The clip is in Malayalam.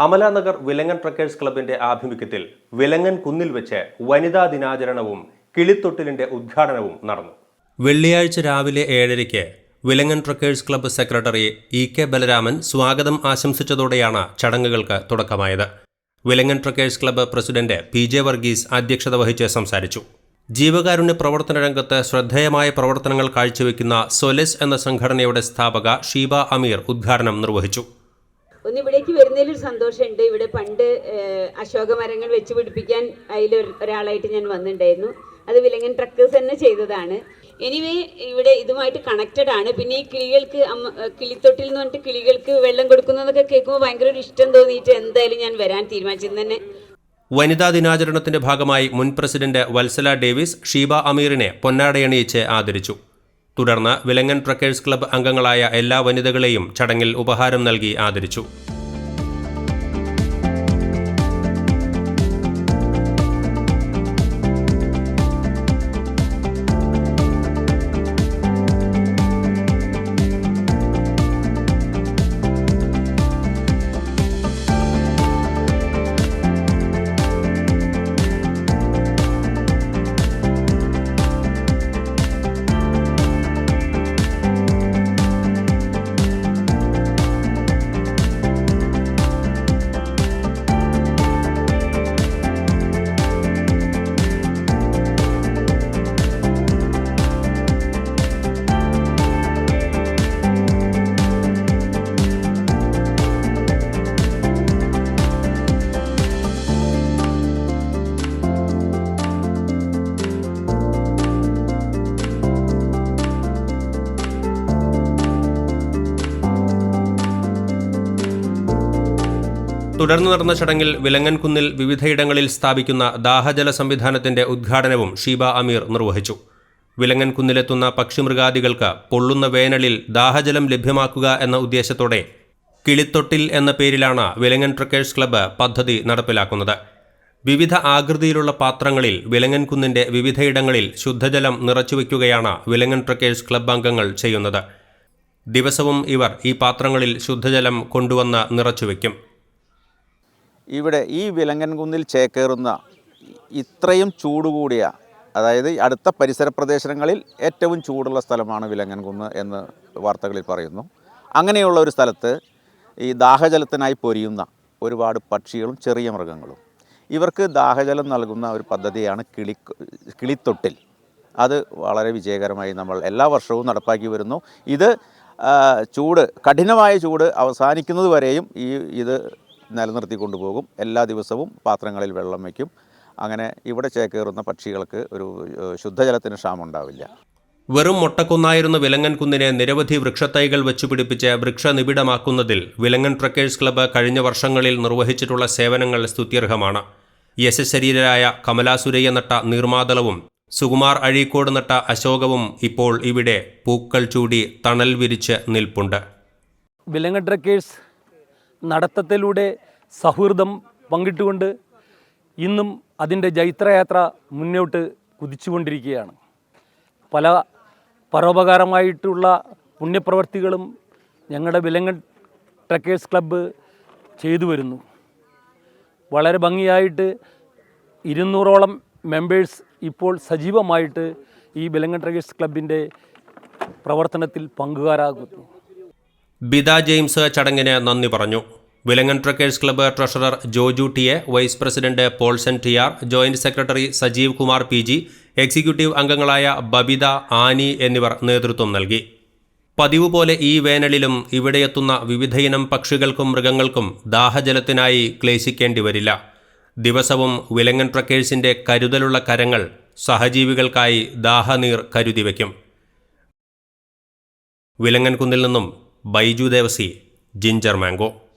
അമലാനഗർ വിലങ്ങൻ ട്രക്കേഴ്സ് ക്ലബിന്റെ ആഭിമുഖ്യത്തിൽ വിലങ്ങൻ കുന്നിൽ വെച്ച് വനിതാ ദിനാചരണവും കിളിത്തൊട്ടിലിന്റെ ഉദ്ഘാടനവും നടന്നു. വെള്ളിയാഴ്ച രാവിലെ ഏഴരയ്ക്ക് Vilangan trekkers club secretary E K Balaraman സ്വാഗതം ആശംസിച്ചതോടെയാണ് ചടങ്ങുകൾക്ക് തുടക്കമായത്. Vilangan trekkers club president P J Varghese അധ്യക്ഷത വഹിച്ച് സംസാരിച്ചു. ജീവകാരുണ്യ പ്രവർത്തന രംഗത്ത് ശ്രദ്ധേയമായ പ്രവർത്തനങ്ങൾ കാഴ്ചവെക്കുന്ന സൊലെസ് എന്ന സംഘടനയുടെ സ്ഥാപക ഷീബ അമീർ ഉദ്ഘാടനം നിർവഹിച്ചു. ഒന്ന് ഇവിടേക്ക് ഒരു സന്തോഷമുണ്ട്? ഇവിടെ പണ്ട് അശോക മരങ്ങൾ വെച്ച് പിടിപ്പിക്കാൻ അതിൽ ഒരാളായിട്ട് ഞാൻ വന്നിട്ടുണ്ടായിരുന്നു. അത് വിലങ്ങൻ ട്രക്കേഴ്സ് തന്നെ ചെയ്തതാണ്. എനിവേ ഇവിടെ ഇതുമായിട്ട് കണക്റ്റഡ് ആണ്. പിന്നെ ഈ കിളികൾക്ക് അമ്മ കിളിത്തൊട്ടിൽ എന്ന് പറഞ്ഞിട്ട് കിളികൾക്ക് വെള്ളം കൊടുക്കുന്നതൊക്കെ കേൾക്കുമ്പോൾ ഭയങ്കര ഒരു ഇഷ്ടം തോന്നിയിട്ട് എന്തായാലും ഞാൻ വരാൻ തീരുമാനിച്ചത് തന്നെ. വനിതാ ദിനാചരണത്തിന്റെ ഭാഗമായി മുൻ പ്രസിഡന്റ് വത്സല ഡേവിസ് ഷീബ അമീറിനെ പൊന്നാടയണിയിച്ച് ആദരിച്ചു. തുടർന്ന് വിലങ്ങൻ ട്രക്കേഴ്സ് ക്ലബ്ബ് അംഗങ്ങളായ എല്ലാ വനിതകളെയും ചടങ്ങിൽ ഉപഹാരം നൽകി ആദരിച്ചു. തുടർന്ന് നടന്ന ചടങ്ങിൽ വിലങ്ങൻകുന്നിൽ വിവിധയിടങ്ങളിൽ സ്ഥാപിക്കുന്ന ദാഹജല സംവിധാനത്തിന്റെ ഉദ്ഘാടനവും ഷീബ അമീർ നിർവഹിച്ചു. വിലങ്ങൻകുന്നിലെത്തുന്ന പക്ഷിമൃഗാദികൾക്ക് പൊള്ളുന്ന വേനലിൽ ദാഹജലം ലഭ്യമാക്കുക എന്ന ഉദ്ദേശത്തോടെ കിളിത്തൊട്ടിൽ എന്ന പേരിലാണ് വിലങ്ങൻ ട്രക്കേഴ്സ് ക്ലബ്ബ് പദ്ധതി നടപ്പിലാക്കുന്നത്. വിവിധ ആകൃതിയിലുള്ള പാത്രങ്ങളിൽ വിലങ്ങൻകുന്നിന്റെ വിവിധയിടങ്ങളിൽ ശുദ്ധജലം നിറച്ചുവെക്കുകയാണ് വിലങ്ങൻ ട്രക്കേഴ്സ് ക്ലബ്ബ് അംഗങ്ങൾ ചെയ്യുന്നത്. ദിവസവും ഇവർ ഈ പാത്രങ്ങളിൽ ശുദ്ധജലം കൊണ്ടുവന്ന് നിറച്ചുവെക്കും ഇവിടെ ഈ വിലങ്ങൻകുന്നിൽ ചേക്കേറുന്ന ഇത്രയും ചൂട് കൂടിയ അതായത് അടുത്ത പരിസര പ്രദേശങ്ങളിൽ ഏറ്റവും ചൂടുള്ള സ്ഥലമാണ് വിലങ്ങൻകുന്ന് എന്ന് വാർത്തകളിൽ പറയുന്നു. അങ്ങനെയുള്ള ഒരു സ്ഥലത്ത് ഈ ദാഹജലത്തിനായി പൊരിയുന്ന ഒരുപാട് പക്ഷികളും ചെറിയ മൃഗങ്ങളും. ഇവർക്ക് ദാഹജലം നൽകുന്ന ഒരു പദ്ധതിയാണ് കിളി കിളിത്തൊട്ടിൽ. അത് വളരെ വിജയകരമായി നമ്മൾ എല്ലാ വർഷവും നടപ്പാക്കി വരുന്നു. ഇത് ചൂട് കഠിനമായ ചൂട് അവസാനിക്കുന്നത് വരെയും ഈ ഇത് നിലനിർത്തി കൊണ്ടുപോകും. എല്ലാ ദിവസവും പാത്രങ്ങളിൽ വെള്ളം വയ്ക്കും. അങ്ങനെ ഇവിടെ ചേക്കേറുന്ന പക്ഷികൾക്ക് ഒരു ശുദ്ധജലത്തിന് ക്ഷാമം ഉണ്ടാവില്ല വെറും മൊട്ടക്കുന്നായിരുന്ന വിലങ്ങൻ കുന്നിനെ നിരവധി വൃക്ഷത്തൈകൾ വെച്ചുപിടിപ്പിച്ച് വൃക്ഷനിബിഡമാക്കുന്നതിൽ വിലങ്ങൻ ട്രക്കേഴ്സ് ക്ലബ്ബ് കഴിഞ്ഞ വർഷങ്ങളിൽ നിർവഹിച്ചിട്ടുള്ള സേവനങ്ങൾ സ്തുത്യർഹമാണ്. യശശരീരരായ കമലാസുരയ്യ നട്ട നീർമാതളവും സുകുമാർ അഴീക്കോട് നട്ട അശോകവും ഇപ്പോൾ ഇവിടെ പൂക്കൾ ചൂടി തണൽ വിരിച്ച് നിൽപ്പുണ്ട്. വിലങ്ങൻ ട്രക്കേഴ്സ് നടത്തത്തിലൂടെ സൗഹൃദം പങ്കിട്ടുകൊണ്ട് ഇന്നും അതിന്റെ ജൈത്രയാത്ര മുന്നോട്ട് കുതിച്ചുകൊണ്ടിരിക്കുകയാണ്. പല പരോപകാരമായിട്ടുള്ള പുണ്യപ്രവർത്തികളും ഞങ്ങളുടെ വിലങ്ങൻ ട്രക്കേഴ്സ് ക്ലബ്ബ് ചെയ്തു വരുന്നു. വളരെ ഭംഗിയായിട്ട് ഇരുന്നൂറോളം മെമ്പേഴ്സ് ഇപ്പോൾ സജീവമായിട്ട് ഈ വിലങ്ങ ട്രക്കേഴ്സ് ക്ലബിന്റെ പ്രവർത്തനത്തിൽ പങ്കുകാരാകുന്നു. ബിദ ജെയിംസ് ചടങ്ങിന് നന്ദി പറഞ്ഞു. Vilangan trekkers club treasurer Joju T A vice president Polson T R joint secretary Sajeev Kumar P G executive അംഗങ്ങളായ ബബിത ആനി എന്നിവർ നേതൃത്വം നൽകി. പതിവ് പോലെ ഈ വേനലിലും ഇവിടെയെത്തുന്ന വിവിധയിനം പക്ഷികൾക്കും മൃഗങ്ങൾക്കും ദാഹജലത്തിനായി ക്ലേശിക്കേണ്ടി വരില്ല. ദിവസവും വിലങ്ങൻ ട്രക്കേഴ്സിന്റെ കരുതലുള്ള കരങ്ങൾ സഹജീവികൾക്കായി ദാഹനീർ കരുതി വയ്ക്കും. വിലങ്ങൻകുന്നിൽ നിന്നും ബൈജു ദേവസി ജിഞ്ചർ മാംഗോ.